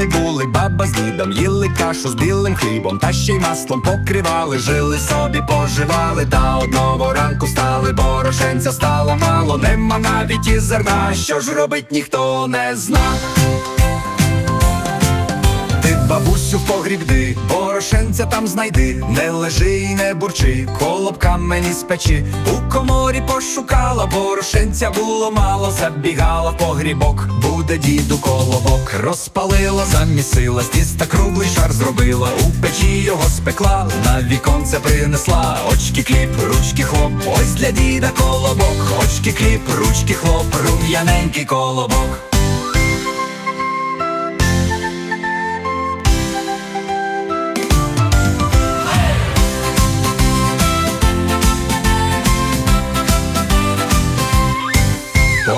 Жили були. Баба з дідом, їли кашу з білим хлібом, та ще й маслом покривали, жили собі, поживали, та одного ранку стали, борошенця стало мало, нема навіть і зерна, що ж робить ніхто не зна. Ти бабусю в погріб ди, борошенця там знайди, не лежи і не бурчи, колобка мені спечи. У коморі пошукала, борошенця було мало, забігала в погрібок, буде діду колобок. Розпалила, замісила, з тіста круглий шар зробила, у печі його спекла, на віконце принесла. Очки кліп, ручки хлоп, ось для діда колобок, очки кліп, ручки хлоп, рум'яненький колобок.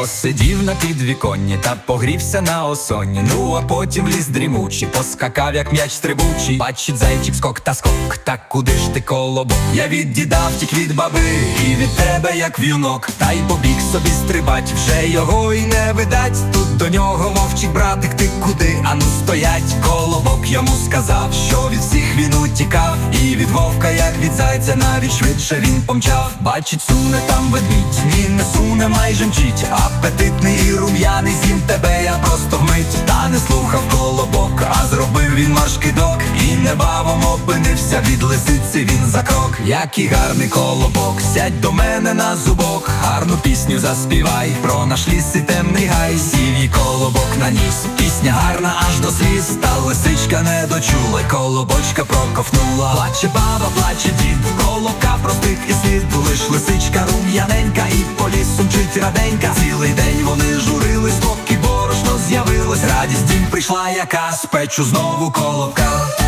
Посидів на підвіконні та погрівся на осонні. Ну а потім ліз дрімучий, поскакав, як м'яч стрибучий. Бачить зайчик скок та скок. Так куди ж ти колобок? Я від діда втік від баби, і від тебе, як в'юнок. Та й побіг собі стрибать, вже його й не видать. Тут до нього мовчить братик, ти куди? Ану стоять, колобок йому сказав, що від всіх він утікав. І від вовка, як від зайця, навіть швидше він помчав. Бачить, суне там ведмідь, ні, не суне, майже мчить. Апетитний і рум'яний з'їм тебе, я просто вмить. Та не слухав колобок, а зробив він марш кидок. І небавом опинився від лисиці він за крок. Який гарний колобок, сядь до мене на зубок, гарну пісню заспівай про наш ліс і темний гай. Сів їй колобок на пісня гарна аж до сліз. Та лисичка не дочула, колобочка проковтнула. Плаче баба, плаче дід, колобка простих і слід. Лиш лисичка рум'яненька і по лісу мчить раденька. Цілий день вони журились, поки борошно з'явилось. Радість дім прийшла, яка спечу знову колобка.